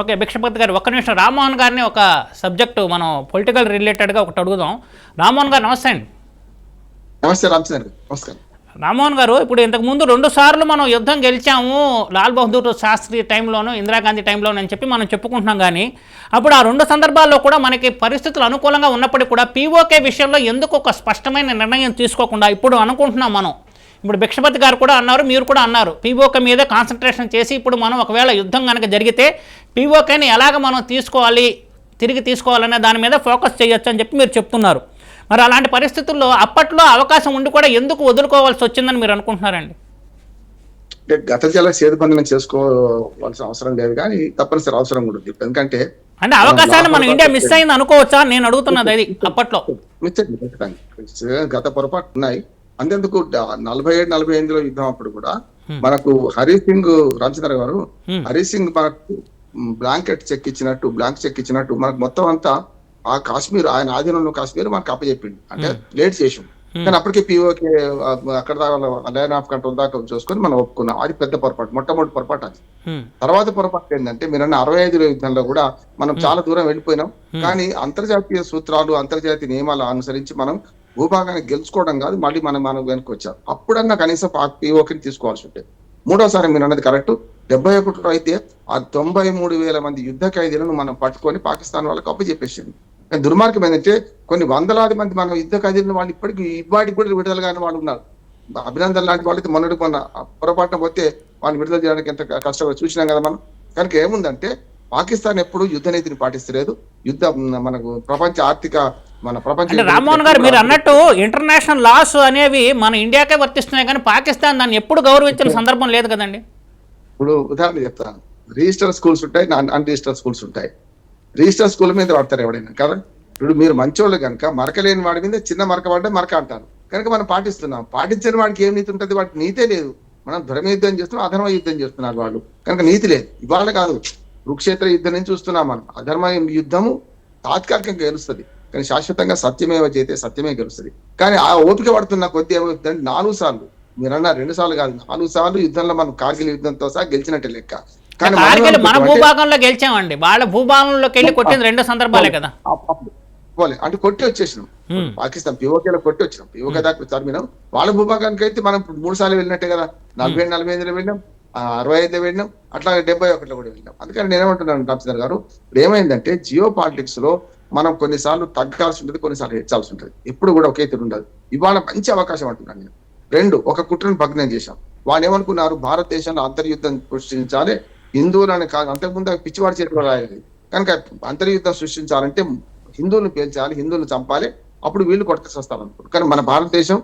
Okay Bhikshapathi గారు ఒక్క నిమిషం. రామ్మోహన్ గారిని ఒక సబ్జెక్టు మనం పొలిటికల్ రిలేటెడ్గా ఒకటి అడుగుదాం. రామ్మోహన్ గారు నమస్తే అండి. నమస్తే రామచంద్ర నమస్కారం. రామ్మోహన్ గారు ఇప్పుడు ఇంతకు ముందు రెండు సార్లు మనం యుద్ధం గెలిచాము లాల్ బహదూర్ శాస్త్రి టైంలోను ఇందిరాగాంధీ టైంలోను అని చెప్పి మనం చెప్పుకుంటున్నాం కానీ అప్పుడు ఆ రెండు సందర్భాల్లో కూడా మనకి పరిస్థితులు అనుకూలంగా ఉన్నప్పటికీ కూడా పీఓకే విషయంలో ఎందుకు ఒక స్పష్టమైన నిర్ణయం తీసుకోకుండా ఇప్పుడు అనుకుంటున్నాం మనం? ఇప్పుడు భిక్షపతి గారు కూడా అన్నారు మీరు కూడా అన్నారు. పీఓకే మీదే కాన్సన్ట్రేషన్ చేసి ఇప్పుడు మనం ఒకవేళ యుద్ధం కనుక జరిగితే పీఓకేని ఎలాగ మనం తీసుకోవాలి తిరిగి తీసుకోవాలనే దాని మీద ఫోకస్ చేయొచ్చు అని చెప్పి మీరు చెప్తున్నారు. మరి అలాంటి పరిస్థితుల్లో అప్పట్లో అవకాశం ఉండి కూడా ఎందుకు వదులుకోవాల్సి వచ్చిందని మీరు అనుకుంటున్నారండి? అంటే గత జల సేతుబంధనం చేసుకోవాల్సిన అవసరం లేదు కానీ తప్పనిసరి అవసరం కూడా ఉంది ఎందుకంటే అంటే అవకాశాన్ని మనం ఇండియా మిస్ అయింది అనుకోవచ్చా? నేను అడుగుతున్నది అది అప్పట్లో. గత పొరపాటు ఉన్నాయి. అంతెందుకు నలభై ఏడు నలభై ఎనిమిదిలో యుద్ధం అప్పుడు కూడా మనకు హరి సింగ్ రామచంద్ర గారు. హరి సింగ్ మనకు బ్లాంకెట్ చెక్ ఇచ్చినట్టు బ్లాంక్ చెక్ ఇచ్చినట్టు మనకు మొత్తం అంతా ఆ కాశ్మీర్ ఆయన ఆధీనంలో కాశ్మీర్ మనకు అప్పచెప్పిండు అంటే లేట్ చేసాం కానీ అప్పటికే పిఓకే అక్కడ దాకా లైన్ ఆఫ్ కంట్రోల్ దాకా చూసుకొని మనం ఒప్పుకున్నాం. అది పెద్ద పొరపాటు మొట్టమొదటి పొరపాటు అది. తర్వాత పొరపాటు ఏంటంటే మీరన్న అరవై ఐదు యుద్ధంలో కూడా మనం చాలా దూరం వెళ్ళిపోయినాం. కానీ అంతర్జాతీయ సూత్రాలు అంతర్జాతీయ నియమాలు అనుసరించి మనం భూభాగాన్ని గెలుచుకోవడం కాదు మళ్ళీ మనం మనం వెనక్కి వచ్చాం. అప్పుడన్నా కనీసం పిఓకిని తీసుకోవాల్సి ఉంటే. మూడోసారి మీరు అన్నది కరెక్ట్. డెబ్బై ఒకటిలో అయితే ఆ తొంభై మూడు వేల మంది యుద్ధ ఖైదీలను మనం పట్టుకొని పాకిస్తాన్ వాళ్ళకి అప్పచెప్పేసింది కానీ దుర్మార్గం ఏంటంటే కొన్ని వందలాది మంది మన యుద్ధ ఖైదీలను వాళ్ళు ఇప్పటికీ ఇవాటికి కూడా విడుదల కాని వాళ్ళు ఉన్నారు. అభినందన్ లాంటి వాళ్ళైతే మొన్నటి మొన్న పొరపాటున పోతే వాళ్ళని విడుదల చేయడానికి ఎంత కష్టపడి చూసినాం కదా మనం. కనుక ఏముందంటే పాకిస్తాన్ ఎప్పుడు యుద్ధ నీతిని పాటిస్తలేదు. యుద్ధ మనకు ప్రపంచ ఆర్థిక మన ప్రపంచ రామ్మోహన్ గారు మీరు అన్నట్టు ఇంటర్నేషనల్ లాస్ అనేవి మన ఇండియాకే వర్తిస్తున్నాయి కానీ పాకిస్తాన్ దాన్ని ఎప్పుడు గౌరవించిన సందర్భం లేదు కదండి. ఇప్పుడు ఉదాహరణ చెప్తాను రిజిస్టర్ స్కూల్స్ ఉంటాయి అన్ రిజిస్టర్ స్కూల్స్ ఉంటాయి. రిజిస్టర్ స్కూల్ మీద వాడతారు ఎవడైనా కదా ఇప్పుడు మీరు మంచోళ్ళు కనుక మరకలేని వాడి మీద చిన్న మరక పడ్డ మరక అంటారు. కనుక మనం పాటిస్తున్నాం. పాటించని వాడికి ఏం నీతి ఉంటుంది? వాడికి నీతే లేదు. మనం ధర్మ యుద్ధం చేస్తున్నాం అధర్మ యుద్ధం చేస్తున్నారు వాళ్ళు. కనుక నీతి లేదు. ఇవాళ కాదు. కురుక్షేత్ర యుద్ధం నుంచి చూస్తున్నాం మనం. అధర్మ యుద్ధము తాత్కాలికంగా గెలుస్తుంది. కానీ శాశ్వతంగా సత్యమేవ చేతే సత్యమే గెలుస్తుంది. కానీ ఆ ఓపిక పడుతున్న కొద్ది ఏమవుతుందంటే నాలుగు సార్లు. మీరన్నా రెండు సార్లు కాదు నాలుగు సార్లు యుద్ధంలో మనం కార్గిల్ యుద్ధంతో సహా గెలిచినట్టే లెక్క. కానీ మనం కార్గిల్ భూభాగంలో గెలిచామండి. వాళ్ళ భూభాగంలోకి వెళ్ళి కొట్టింది రెండు సందర్భాలే కదా. పోలే. అంటే కొట్టి వచ్చేసినాం. పాకిస్తాన్ పిఓకేలో కొట్టి వచ్చినాం. పిఓకే దాకా తరిమినాం. వాళ్ళ భూభాగానికి అయితే మనం ఇప్పుడు మూడు సార్లు వెళ్ళినట్టే కదా. నలభై నలభై ఐదులో వెళ్ళినాం. అరవై ఐదులో వెళ్ళినాం. అట్లా డెబ్బై ఒకటిలో కూడా వెళ్ళినాం. అందుకని నేనేమంటున్నాను రామచంద్ర గారు? ఇప్పుడు ఏమైందంటే జియో పాలిటిక్స్లో మనం కొన్నిసార్లు తగ్గాల్సి ఉంటుంది కొన్నిసార్లు హెచ్చాల్సి ఉంటుంది. ఎప్పుడు కూడా ఒకే తీరు ఉండదు. ఇవాళ మంచి అవకాశం అంటున్నాను నేను. రెండు ఒక కుట్రను భగ్నం చేశాం. వాళ్ళు ఏమనుకున్నారు? భారతదేశంలో అంతర్యుద్ధం సృష్టించాలి. హిందువులని కాదు అంతకుముందు అవి పిచ్చివాడి చేతిలో రాయాలి. కనుక అంతర్యుద్ధం సృష్టించాలంటే హిందువులను పేల్చాలి హిందువులను చంపాలి. అప్పుడు వీళ్ళు కొట్టుకు వస్తారనుకుంటారు కానీ మన భారతదేశం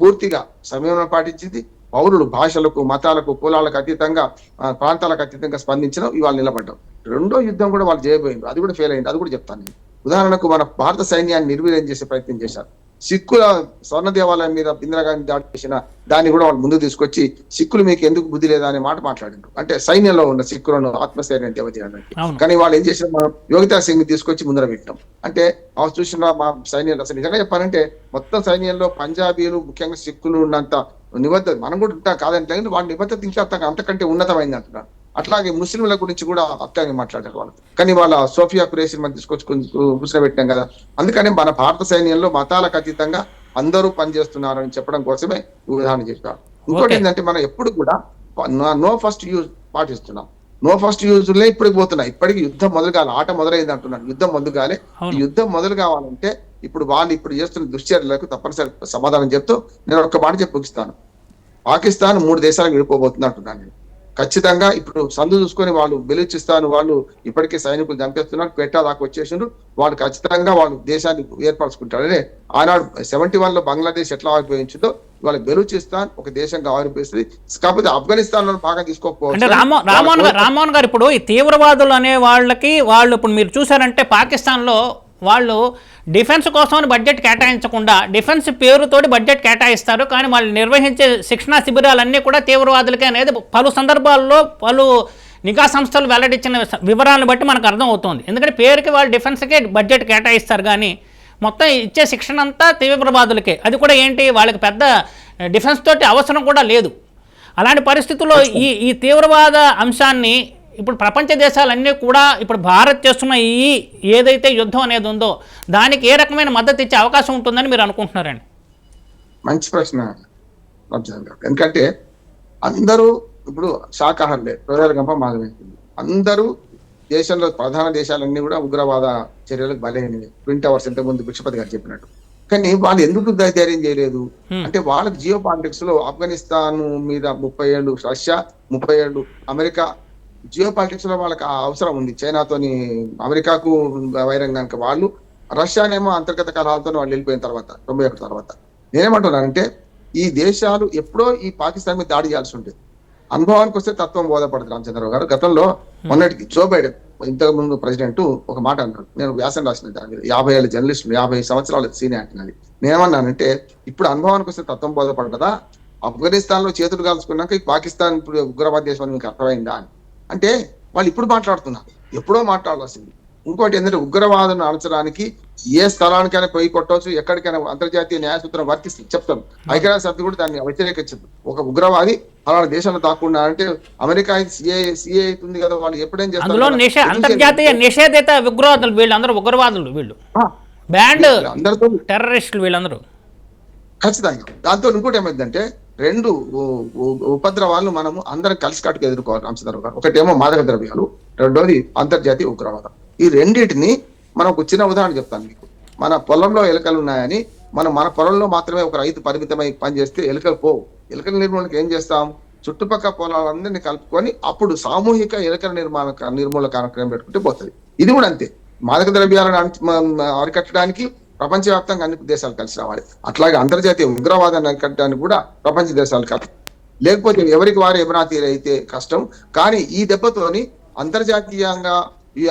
పూర్తిగా సమయం పాటించింది. పౌరులు భాషలకు మతాలకు కులాలకు అతీతంగా ప్రాంతాలకు అతీతంగా స్పందించడం ఇవాళ నిలబడ్డాం. రెండో యుద్ధం కూడా వాళ్ళు చేయబోయింది అది కూడా ఫెయిల్ అయింది. అది కూడా చెప్తాను నేను. ఉదాహరణకు మన భారత సైన్యాన్ని నిర్వీర్యం చేసే ప్రయత్నం చేశారు. సిక్కుల స్వర్ణ దేవాలయం మీద ఇందిరాగాంధీ దాడి చేసిన దాన్ని కూడా వాళ్ళు ముందు తీసుకొచ్చి సిక్కులు మీకు ఎందుకు బుద్ధి లేదా? అనే మాట మాట్లాడిండ్రు. అంటే సైన్యంలో ఉన్న సిక్కులను ఆత్మస్థైర్యం దెబ్బతీయడానికి కానీ వాళ్ళు ఏం చేసిన మనం యోగితా సింగ్ తీసుకొచ్చి ముందర పెట్టాం. అంటే ఆ చూసిన మా సైన్యంలో. అసలు నిజంగా చెప్పాలంటే మొత్తం సైన్యంలో పంజాబీలు ముఖ్యంగా సిక్కులు ఉన్నంత నిబద్ధత మనం కూడా ఉంటాం కాదంటే వాళ్ళ నిబద్ధత ఇంకా అంత- అంతకంటే ఉన్నతమైంది అంటున్నారు. అట్లాగే ముస్లింల గురించి కూడా అట్లాగే మాట్లాడారు వాళ్ళు. కానీ వాళ్ళ సోఫియా కురేషి మనం తీసుకొచ్చి కూర్చోబెట్టాం కదా. అందుకని మన భారత సైన్యంలో మతాలకు అతీతంగా అందరూ పనిచేస్తున్నారు అని చెప్పడం కోసమే ఉదాహరణ చెప్పారు. ఇంకోటి. ఏంటంటే మనం ఎప్పుడు కూడా నో ఫస్ట్ యూజ్ పాటిస్తున్నాం. నో ఫస్ట్ యూజ్ లే ఇప్పటికి పోతున్నాయి. ఇప్పటికి యుద్ధం మొదలు కావాలి ఆట మొదలైంది అంటున్నాను యుద్ధం మొదలు కాలే యుద్ధం మొదలు కావాలంటే ఇప్పుడు వాళ్ళు ఇప్పుడు చేస్తున్న దుశ్చర్యలకు తప్పనిసరి సమాధానం చెప్తూ నేను ఒక్క మాట చెప్పి పాకిస్తాన్ మూడు దేశాలకు విడిపోబోతుంది అంటున్నాను నేను. ఖచ్చితంగా ఇప్పుడు సందు చూసుకొని వాళ్ళు బెలూచిస్తాన్ వాళ్ళు ఇప్పటికే సైనికులు చంపేస్తున్నారు క్వెట్టా దాకా వచ్చేసిండ్రు. వాళ్ళు ఖచ్చితంగా వాళ్ళు దేశాన్ని ఏర్పరచుకుంటారు అదే ఆనాడు సెవెంటీ వన్లో బంగ్లాదేశ్ ఎట్లా ఆవిర్భవించిందో వాళ్ళ బెలూచిస్తాన్ ఒక దేశంగా ఆవిర్భవిస్తుంది కాకపోతే ఆఫ్ఘనిస్తాన్లో బాగా తీసుకోకపోవచ్చు రామ్మో రామ్మోహన్ గారు ఇప్పుడు ఈ తీవ్రవాదులు అనే వాళ్ళకి వాళ్ళు ఇప్పుడు మీరు చూసారంటే పాకిస్తాన్లో వాళ్ళు డిఫెన్స్ కోసం బడ్జెట్ కేటాయించకుండా డిఫెన్స్ పేరుతోటి బడ్జెట్ కేటాయిస్తారు కానీ వాళ్ళు నిర్వహించే శిక్షణా శిబిరాలన్నీ కూడా తీవ్రవాదులకే అనేది పలు సందర్భాల్లో పలు నిఘా సంస్థలు వెల్లడించిన వివరాలను బట్టి మనకు అర్థమవుతుంది. ఎందుకంటే పేరుకి వాళ్ళు డిఫెన్స్కే బడ్జెట్ కేటాయిస్తారు కానీ మొత్తం ఇచ్చే శిక్షణ అంతా తీవ్రవాదులకే. అది కూడా ఏంటి? వాళ్ళకి పెద్ద డిఫెన్స్ తోటి అవసరం కూడా లేదు. అలాంటి పరిస్థితుల్లో ఈ ఈ తీవ్రవాద అంశాన్ని ఇప్పుడు ప్రపంచ దేశాలన్నీ కూడా ఇప్పుడు భారత్ చేస్తున్న ఈ ఏదైతే యుద్ధం అనేది ఉందో దానికి ఏ రకమైన మద్దతు ఇచ్చే అవకాశం ఉంటుందని మీరు అనుకుంటున్నారండి? మంచి ప్రశ్న ఎందుకంటే అందరూ ఇప్పుడు శాకాహారులే ప్రజల గంప మాగమైంది అందరూ దేశంలో ప్రధాన దేశాలన్నీ కూడా ఉగ్రవాద చర్యలకు బలైనవి. ట్విన్ టవర్స్ ఇంతకు ముందు భిక్షపతి గారు చెప్పినట్టు. కానీ వాళ్ళు ఎందుకు ధైర్యం చేయలేదు. అంటే వాళ్ళకి జియో పాలిటిక్స్లో ఆఫ్ఘనిస్తాన్ మీద ముప్పై ఏళ్ళు రష్యా ముప్పై ఏళ్ళు అమెరికా జియో పాలిటిక్స్లో వాళ్ళకి ఆ అవసరం ఉంది. చైనాతోని అమెరికాకు వైరం కనుక వాళ్ళు రష్యానేమో అంతర్గత కలహాలతో వాళ్ళు వెళ్ళిపోయిన తర్వాత తొంభై ఒకటి తర్వాత. నేనేమంటున్నానంటే ఈ దేశాలు ఎప్పుడో ఈ పాకిస్తాన్ మీద దాడి చేయాల్సి ఉంటుంది అనుభవానికి వస్తే తత్వం బోధపడుతుంది రామచంద్రరావు గారు. గతంలో మొన్నటికి జో బైడెన్ ఇంతకు ముందు ప్రెసిడెంట్ ఒక మాట అన్నాడు. నేను వ్యాసం రాసిన దాని మీద యాభై ఏళ్ళ జర్నలిస్ట్ యాభై సంవత్సరాల సీనియర్ నాది నేనేమన్నానంటే ఇప్పుడు అనుభవానికి వస్తే తత్వం బోధపడదా? ఆఫ్ఘనిస్తాన్లో చేతులు కాల్చుకున్నాక ఈ పాకిస్తాన్ ఇప్పుడు ఉగ్రవాద దేశం అని మీకు అర్థమైందా అని. అంటే వాళ్ళు ఇప్పుడు మాట్లాడుతున్నారు. ఎప్పుడో మాట్లాడాల్సింది. ఇంకోటి ఏంటంటే ఉగ్రవాదం అణచడానికి ఏ స్థలానికైనా పోయి కొట్టవచ్చు ఎక్కడికైనా అంతర్జాతీయ న్యాయ సూత్రం వర్తిస్తుంది. చెప్తాం. ఐక్యరాజ్య సమితి కూడా దాన్ని వ్యతిరేకించదు. ఒక ఉగ్రవాది అలాంటి దేశంలో దాక్కుండా అంటే అమెరికా సిఏ సిఏ ఉంది కదా వాళ్ళు ఎప్పుడేం చేస్తారు అంతర్జాతీయ? నిషేధిత ఉగ్రవాదులు వీళ్ళందరూ ఉగ్రవాదులు వీళ్ళు. బ్యాండ్ అందరితో టెర్రరిస్టులు వీళ్ళందరూ. ఖచ్చితంగా. దాంతో ఇంకోటి ఏమైందంటే రెండు ఉపద్రవాలను మనము అందరం కలిసి కట్టుకు ఎదుర్కోవాలి రామచంద్రరావు గారు. ఒకటేమో మాదక ద్రవ్యాలు రెండోది అంతర్జాతీయ ఉగ్రవాదం. ఈ రెండింటిని మనం ఒక చిన్న ఉదాహరణ చెప్తాను మీకు. మన పొలంలో ఎలుకలు ఉన్నాయని మనం మన పొలంలో మాత్రమే ఒక రైతు పరిమితమై పనిచేస్తే ఎలుకలు పోవు. ఎలుకల నిర్మూలనకి ఏం చేస్తాం? చుట్టుపక్కల పొలాలందరినీ కలుపుకొని అప్పుడు సామూహిక ఎలుకల నిర్మాణ నిర్మూలన కార్యక్రమం పెట్టుకుంటే పోతుంది. ఇది కూడా అంతే. మాదక ద్రవ్యాలను అరికట్టడానికి ప్రపంచవ్యాప్తంగా అన్ని దేశాలు కలిసి రావాలి. అట్లాగే అంతర్జాతీయ ఉగ్రవాదాన్ని అరికట్టడానికి కూడా ప్రపంచ దేశాలు కలిసి లేకపోతే ఎవరికి వారు ఎమరాతీరు అయితే కష్టం. కానీ ఈ దెబ్బతోని అంతర్జాతీయంగా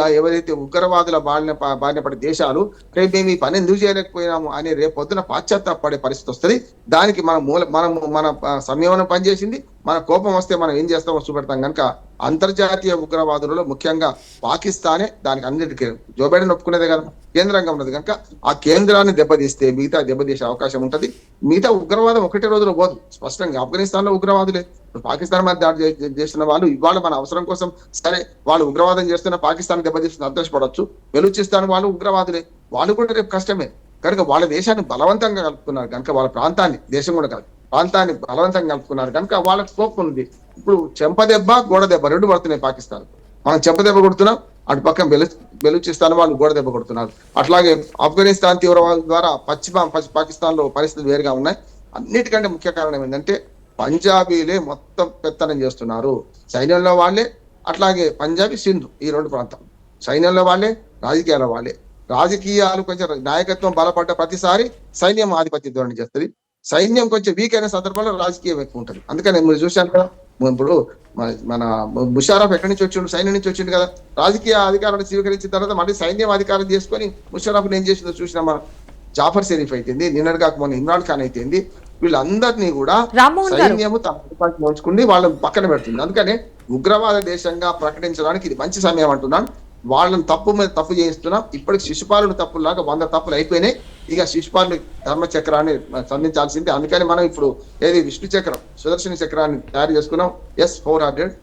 ఎవరైతే ఉగ్రవాదుల బారిన ప- బారిన పడే దేశాలు రేపు మేము ఈ పని ఎందుకు చేయలేకపోయినాము అని రేపు పొద్దున పాశ్చాత్తాపడే పరిస్థితి వస్తుంది. దానికి మన మూల మనం మన సంయమనం పనిచేసింది. మన కోపం వస్తే మనం ఏం చేస్తామో చూపెడతాం కనుక అంతర్జాతీయ ఉగ్రవాదులలో ముఖ్యంగా పాకిస్తానే దానికి అన్నిటికీ జో బైడెన్ ఒప్పుకునేదే కదా. కేంద్రంగా ఉన్నది కనుక ఆ కేంద్రాన్ని దెబ్బతీస్తే మిగతా దెబ్బతీసే అవకాశం ఉంటది. మిగతా ఉగ్రవాదం ఒకటే రోజులో పోదు. స్పష్టంగా ఆఫ్ఘనిస్తాన్లో ఉగ్రవాదులే పాకిస్తాన్ మీద దాడి చేస్తున్న వాళ్ళు ఇవాళ మన అవసరం కోసం సరే వాళ్ళు ఉగ్రవాదం చేస్తున్న పాకిస్తాన్ దెబ్బతీస్తున్న సంతోషపడవచ్చు బెలూచిస్తాన్ వాళ్ళు ఉగ్రవాదులే. వాళ్ళు కూడా రేపు కష్టమే. కనుక వాళ్ళ దేశాన్ని బలవంతంగా కలుపుకున్నారు కనుక వాళ్ళ ప్రాంతాన్ని దేశం కూడా కాదు ప్రాంతాన్ని బలవంతంగా కలుపుకున్నారు. కనుక వాళ్ళకి స్కోప్ ఉంది. ఇప్పుడు చెంప దెబ్బ గోడ దెబ్బ రెండు పడుతున్నాయి పాకిస్తాన్. మనం చెంప దెబ్బ కొడుతున్నాం అటు పక్కన బెలు బెలూచిస్తాన్ వాళ్ళు గోడ దెబ్బ కొడుతున్నారు. అట్లాగే ఆఫ్ఘనిస్తాన్ తీవ్రవాదం ద్వారా పశ్చిమ పాకిస్తాన్లో పరిస్థితులు వేరుగా ఉన్నాయి. అన్నిటికంటే ముఖ్య కారణం ఏంటంటే పంజాబీలే మొత్తం పెత్తనం చేస్తున్నారు. సైన్యంలో వాళ్ళే అట్లాగే పంజాబీ సింధు ఈ రెండు ప్రాంతాలు. సైన్యంలో వాళ్ళే రాజకీయాల వాళ్ళే. రాజకీయాలు కొంచెం నాయకత్వం బలపడ్డ ప్రతిసారి సైన్యం ఆధిపత్య ధోరణి చేస్తుంది. సైన్యం కొంచెం వీక్ అయిన సందర్భంలో రాజకీయం ఎక్కువ ఉంటుంది. అందుకని మీరు చూశాను కదా ఇప్పుడు మన- ముషారఫ్ ఎక్కడి నుంచి వచ్చిండు? సైన్యం నుంచి వచ్చిండు కదా. రాజకీయ అధికారాన్ని స్వీకరించిన తర్వాత మళ్ళీ సైన్యం అధికారం చేసుకొని ముషారఫ్ ఏం చేసిందో చూసినా మనం జాఫర్ షరీఫ్ అయితేంది నిన్నటి కాక మొన్న ఇమ్రాన్ ఖాన్ అయితేంది వీళ్ళందరినీ కూడా సైన్యము అధికారాన్ని ఉంచుకుని వాళ్ళని పక్కన పెడుతుంది. అందుకనే ఉగ్రవాద దేశంగా ప్రకటించడానికి ఇది మంచి సమయం అంటున్నాను. వాళ్ళని తప్పు మీద తప్పు చేయిస్తున్నాం. ఇప్పటికి శిశుపాలుడు తప్పులాగా వంద తప్పులు అయిపోయినాయి. ఇక శిశుపాలుని ధర్మ చక్రాన్ని సంధించాల్సింది. అందుకని మనం ఇప్పుడు ఏది విష్ణు చక్రం సుదర్శన చక్రాన్ని తయారు చేసుకున్నాం. S four hundred